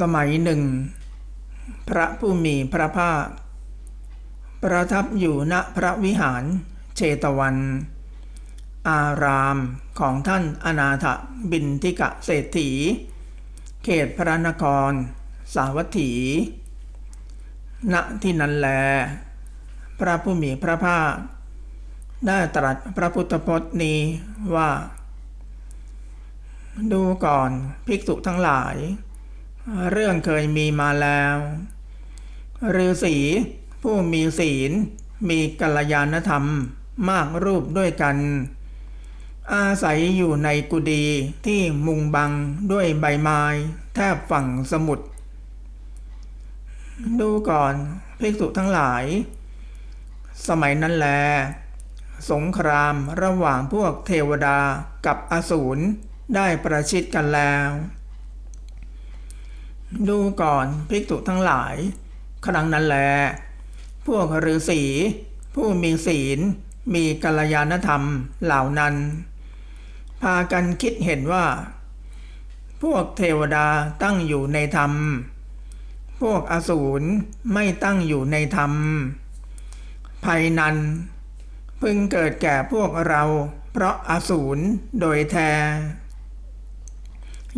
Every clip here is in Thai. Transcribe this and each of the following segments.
สมัยหนึ่ง พระผู้มีพระภาค ประทับอยู่ณพระวิหารเชตวัน อารามของท่านอนาถบินทิกะเศรษฐี เขตพระนคร สาวัตถี ณที่นั้นแล พระผู้มีพระภาค ได้ตรัสพระพุทธพจน์นี้ว่า ดูก่อนภิกษุทั้งหลาย เรื่องเคยมีมาแล้วฤาษีผู้มีศีล มีกัลยาณธรรมมากรูปด้วยกัน อาศัยอยู่ในกุฏิที่มุงบังด้วยใบไม้แทบฝั่งสมุทรดูก่อนภิกษุทั้งหลาย สมัยนั้นแล สงครามระหว่างพวกเทวดากับอสูรได้ประชิดกันแล้ว ดูก่อนภิกษุทั้งหลาย ครั้งนั้นแล พวกฤาษีผู้มีศีล มีกัลยาณธรรมเหล่านั้น พากันคิดเห็นว่า พวกเทวดาตั้งอยู่ในธรรม พวกอสูรไม่ตั้งอยู่ในธรรมภัยนั้นพึงเกิดแก่พวกเรา เพราะอสูรโดยแท้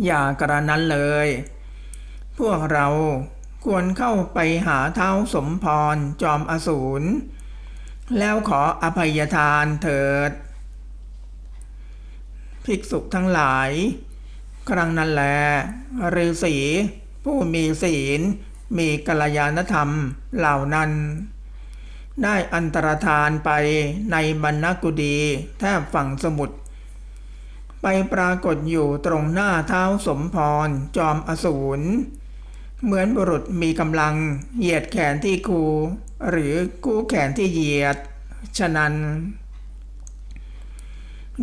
อย่ากระนั้นเลย พวกเราควรเข้าไปหาเท้าสมพรจอมอสูร แล้วขออภัยทานเถิด ภิกษุทั้งหลาย ครั้งนั้นแลฤาษีผู้มีศีล มีกัลยาณธรรมเหล่านั้น ได้อันตรธานไปในบรรณกุดีแทบฝั่งสมุทรไปปรากฏอยู่ตรงหน้าเท้าสมพรจอมอสูร เหมือนบุรุษมีกำลัง เหยียดแขนที่คูหรือกู้แขนที่เหยียด ฉะนั้น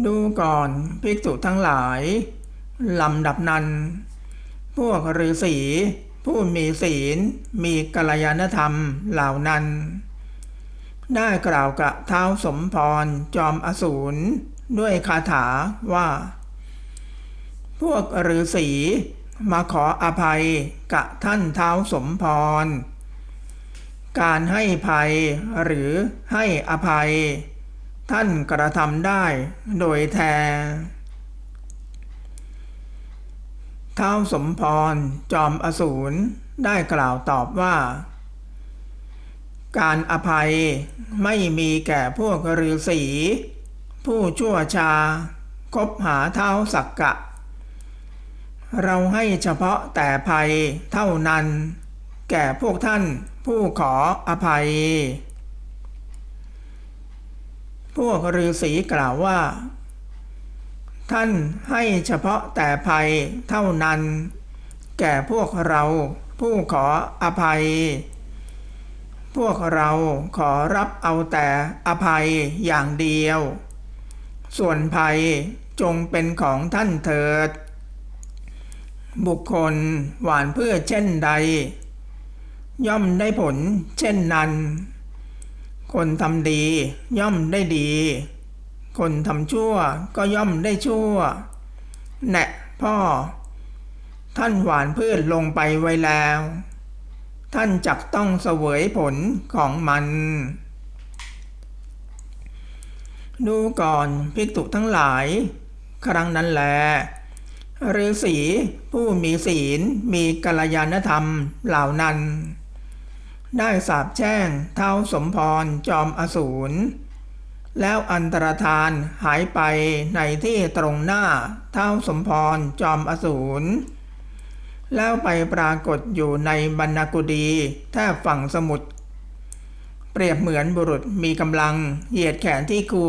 ดูก่อนภิกษุทั้งหลายลำดับนั้น พวกฤาษีผู้มีศีลมีกัลยาณธรรมเหล่านั้น ได้กล่าวกับเท้าสมพรจอมอสูรด้วยคาถาว่า พวกฤาษี มาขออภัยกับท่านเท้าสมพร การให้ภัยหรือให้อภัย ท่านกระทำได้โดยแท้เท้าสมพรจอมอสูรได้กล่าวตอบว่า การอภัยไม่มีแก่พวกฤาษีผู้ชั่วชาคบหาเท้าสักกะ เราให้เฉพาะแต่ภัยเท่านั้น แก่พวกท่านผู้ขออภัย พวกฤาษีกล่าวว่า ท่านให้เฉพาะแต่ภัยเท่านั้น แก่พวกเราผู้ขออภัย พวกเราขอรับเอาแต่อภัยอย่างเดียว ส่วนภัยจงเป็นของท่านเถิด บุคคลหวานเพื่อเช่นใด ย่อมได้ผลเช่นนั้น คนทำดีย่อมได้ดี คนทำชั่วก็ย่อมได้ชั่ว แนะพ่อ ท่านหวานพืชลงไปไว้แล้ว ท่านจักต้องเสวยผลของมัน ดูก่อนภิกษุทั้งหลาย ครั้งนั้นแล ฤาษีผู้มีศีลมีกัลยาณธรรมเหล่านั้น ได้สาบแช่งเท้าสมพรจอมอสูรแล้วอันตรธานหายไปในที่ตรงหน้าเท้าสมพรจอมอสูรแล้วไปปรากฏอยู่ในบรรณกุดีแทบฝั่งสมุทรเปรียบเหมือนบุรุษมีกำลังเหยียดแขนที่คู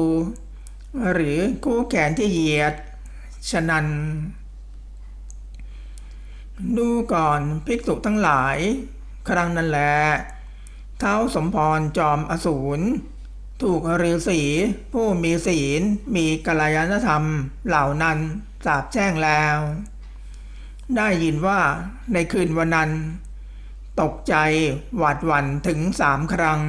หรือคู่แขนที่เหยียด ฉะนั้น ดูก่อนภิกษุทั้งหลาย ครั้งนั้นแลเท้าสมพรจอมอสูรถูกฤาษีผู้มีศีลมีกัลยาณธรรมเหล่านั้นสาบแช่งแล้ว ได้ยินว่าในคืนวันนั้น ตกใจหวาดหวั่นถึงสามครั้ง